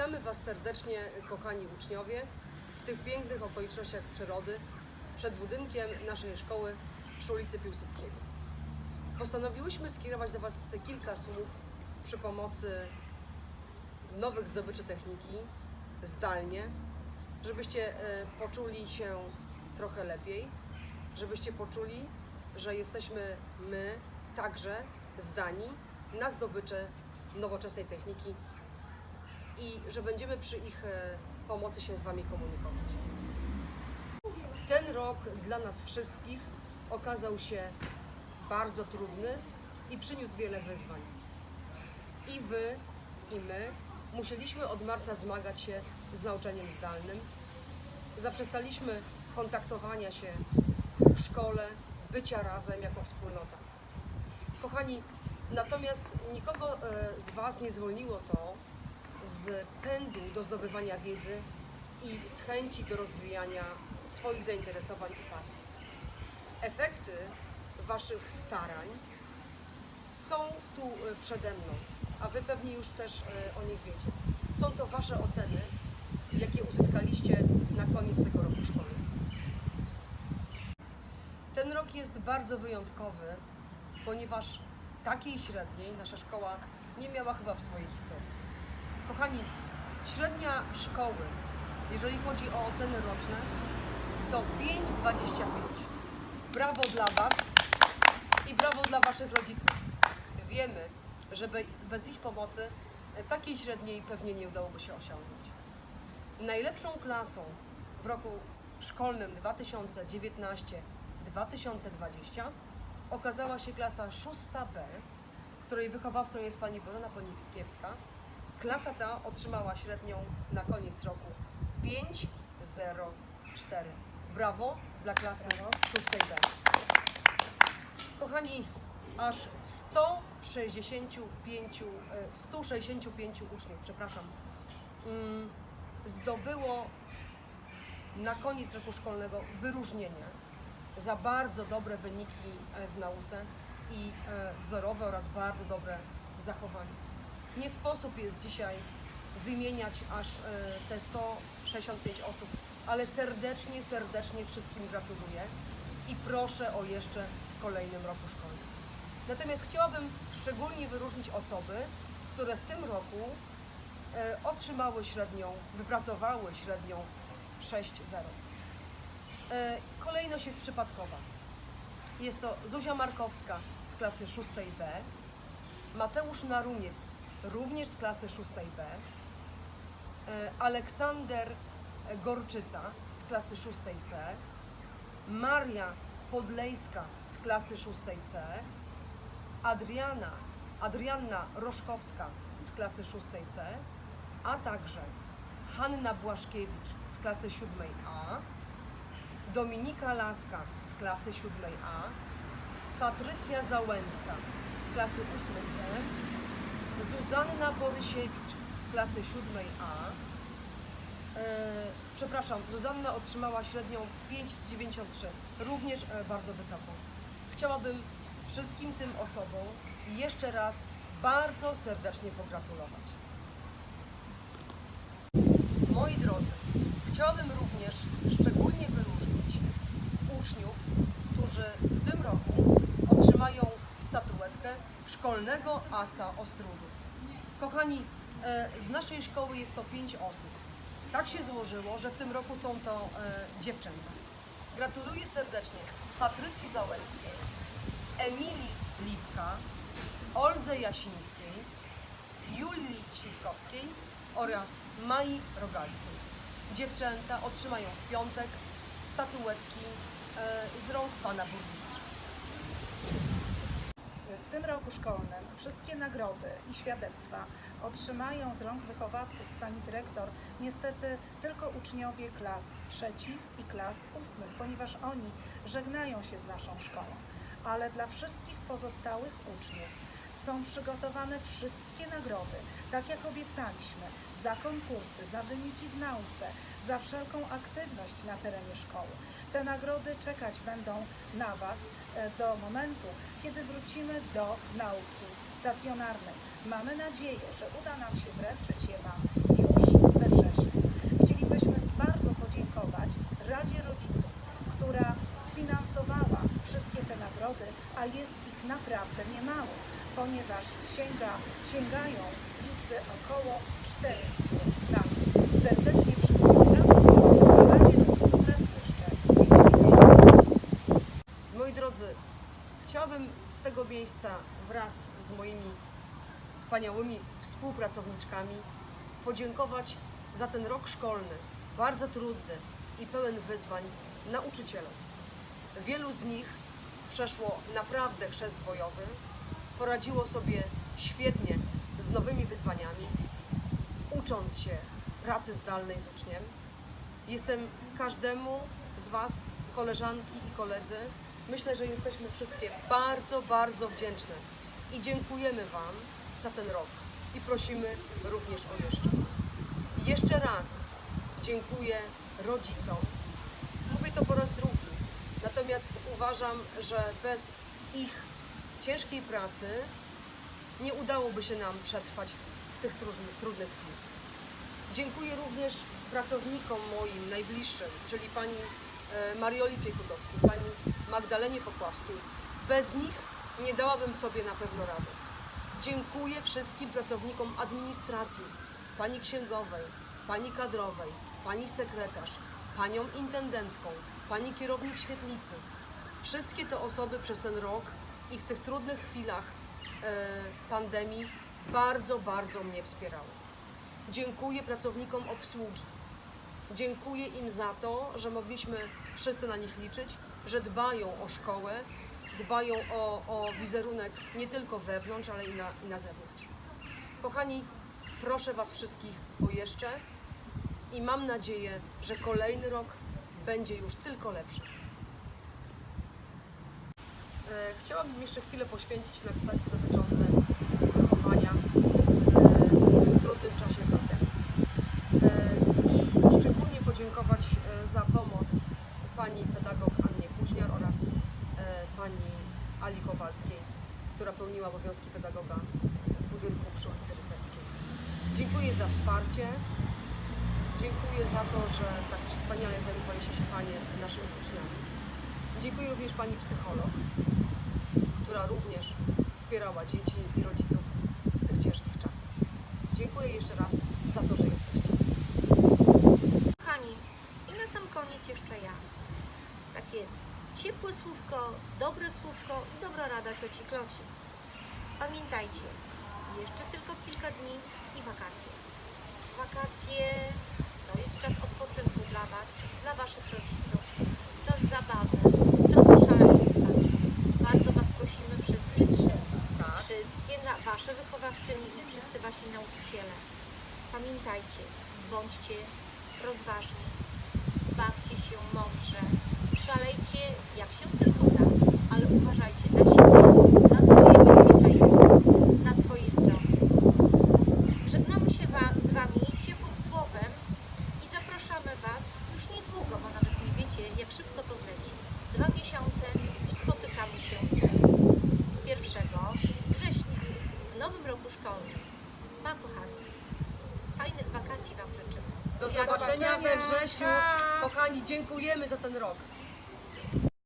Witamy Was serdecznie, kochani uczniowie, w tych pięknych okolicznościach przyrody, przed budynkiem naszej szkoły przy ulicy Piłsudskiego. Postanowiłyśmy skierować do Was te kilka słów przy pomocy nowych zdobyczy techniki, zdalnie, żebyście e, poczuli się trochę lepiej, żebyście poczuli, że jesteśmy my także zdani na zdobycze nowoczesnej techniki i że będziemy przy ich e, pomocy się z Wami komunikować. Ten rok dla nas wszystkich okazał się bardzo trudny i przyniósł wiele wyzwań. I Wy, i my musieliśmy od marca zmagać się z nauczeniem zdalnym. Zaprzestaliśmy kontaktowania się w szkole, bycia razem jako wspólnota. Kochani, natomiast nikogo e, z Was nie zwolniło to z pędu do zdobywania wiedzy i z chęci do rozwijania swoich zainteresowań i pasji. Efekty Waszych starań są tu e, przede mną, a Wy pewnie już też e, o nich wiecie. Są to Wasze oceny, jakie uzyskaliście na koniec tego roku szkolnego. Ten rok jest bardzo wyjątkowy, ponieważ takiej średniej nasza szkoła nie miała chyba w swojej historii. Kochani, średnia szkoły, jeżeli chodzi o oceny roczne, to 5,25. Brawo dla Was i brawo dla Waszych rodziców. Wiemy, że be- bez ich pomocy e, takiej średniej pewnie nie udałoby się osiągnąć. Najlepszą klasą w roku szkolnym 2019-2020 okazała się klasa 6B, której wychowawcą jest pani Bożena Ponikiewska. Klasa ta otrzymała średnią na koniec roku 5,04. Brawo dla klasy 6B. Kochani, aż 165, e, 165 uczniów, przepraszam, mm, zdobyło na koniec roku szkolnego wyróżnienie za bardzo dobre wyniki e, w nauce i e, wzorowe oraz bardzo dobre zachowanie. Nie sposób jest dzisiaj wymieniać aż e, te 165 osób, ale serdecznie, serdecznie wszystkim gratuluję i proszę o jeszcze w kolejnym roku szkolnym. Natomiast chciałabym szczególnie wyróżnić osoby, które w tym roku e, otrzymały średnią, wypracowały średnią 6,0. E, Kolejność jest przypadkowa. Jest to Zuzia Markowska z klasy 6B, Mateusz Naruniec również z klasy 6B, e, Aleksander Gorczyca z klasy 6C, Maria Podlejska z klasy 6C, Adriana, Adrianna Roszkowska z klasy 6C, a także Hanna Błaszkiewicz z klasy 7A, Dominika Laska z klasy 7A, Patrycja Załęcka z klasy 8B, Zuzanna Borysiewicz z klasy 7A. E, przepraszam, Zuzanna otrzymała średnią 5,93, również e, bardzo wysoką. Chciałabym wszystkim tym osobom jeszcze raz bardzo serdecznie pogratulować. Moi drodzy, chciałabym również szczególnie wyróżnić uczniów, którzy w tym roku otrzymają statuetkę Szkolnego Asa Ostrudu. Kochani, e, z naszej szkoły jest to pięć osób. Tak się złożyło, że w tym roku są to e, dziewczęta. Gratuluję serdecznie Patrycji Załęckiej, Emilii Lipka, Oldze Jasińskiej, Julii Śliwkowskiej oraz Mai Rogalskiej. Dziewczęta otrzymają w piątek statuetki e, z rąk pana burmistrza. W tym roku szkolnym wszystkie nagrody i świadectwa otrzymają z rąk wychowawców pani dyrektor niestety tylko uczniowie klas trzecich i klas ósmych, ponieważ oni żegnają się z naszą szkołą. Ale dla wszystkich pozostałych uczniów są przygotowane wszystkie nagrody, tak jak obiecaliśmy, za konkursy, za wyniki w nauce, za wszelką aktywność na terenie szkoły. Te nagrody czekać będą na Was e, do momentu, kiedy wrócimy do nauki stacjonarnej. Mamy nadzieję, że uda nam się wręczyć ponieważ sięga, sięgają liczby około 400 lat. Serdecznie wszystkim gratuluję. Na raz jeszcze. Moi drodzy, chciałabym z tego miejsca wraz z moimi wspaniałymi współpracowniczkami podziękować za ten rok szkolny, bardzo trudny i pełen wyzwań nauczycielom. Wielu z nich przeszło naprawdę chrzest bojowy, poradziło sobie świetnie z nowymi wyzwaniami, ucząc się pracy zdalnej z uczniem. Jestem każdemu z Was, koleżanki i koledzy, myślę, że jesteśmy wszystkie bardzo, bardzo wdzięczne i dziękujemy Wam za ten rok i prosimy również o jeszcze. Jeszcze raz dziękuję rodzicom. Mówię to po raz drugi. Natomiast uważam, że bez ich ciężkiej pracy nie udałoby się nam przetrwać tych trudnych, chwil. Dziękuję również pracownikom moim najbliższym, czyli pani e, Marioli Piekutowskiej, pani Magdalenie Popławskiej. Bez nich nie dałabym sobie na pewno rady. Dziękuję wszystkim pracownikom administracji, pani księgowej, pani kadrowej, pani sekretarz, panią intendentką, pani kierownik świetlicy. Wszystkie te osoby przez ten rok i w tych trudnych chwilach e, pandemii bardzo, bardzo mnie wspierały. Dziękuję pracownikom obsługi. Dziękuję im za to, że mogliśmy wszyscy na nich liczyć, że dbają o szkołę, dbają o, o wizerunek nie tylko wewnątrz, ale i na, i na zewnątrz. Kochani, proszę Was wszystkich o jeszcze i mam nadzieję, że kolejny rok będzie już tylko lepszy. E, Chciałabym jeszcze chwilę poświęcić na kwestie dotyczące wychowania e, w tym trudnym czasie pandemii. E, I szczególnie podziękować za pomoc pani pedagog Annie Kuźniar oraz pani Ali Kowalskiej, która pełniła obowiązki pedagoga w budynku przy ulicy Rycerskiej. Dziękuję za wsparcie. Dziękuję za to, że tak wspaniale zajmowaliście się Panie naszymi uczniami. Dziękuję również Pani psycholog, która również wspierała dzieci i rodziców w tych ciężkich czasach. Dziękuję jeszcze raz za to, że jesteście. Kochani, i na sam koniec jeszcze ja. Takie ciepłe słówko, dobre słówko i dobra rada cioci Kloci. Pamiętajcie, jeszcze tylko kilka dni i wakacje. Wakacje to jest czas odpoczynku dla Was, dla Waszych rodziców, czas zabawy, czas szaleństwa. Bardzo Was prosimy wszystkie trzy, Tak. wszystkie na, Wasze wychowawczyni i Wasi nauczyciele. Pamiętajcie, bądźcie rozważni, bawcie się mądrze, szalejcie jak się tylko da, ale uważajcie na siebie, na swoje bezpieczeństwo, na swoje zdrowie. Żegnamy się z Wami ciepłym słowem i zapraszamy Was już niedługo, bo nawet nie wiecie, jak szybko to zleci. Dwa miesiące i spotykamy się 1 września w nowym roku szkolnym. Pa, kochani, fajnych wakacji Wam życzymy. Do Do zobaczenia we wrześniu. Kochani, dziękujemy za ten rok.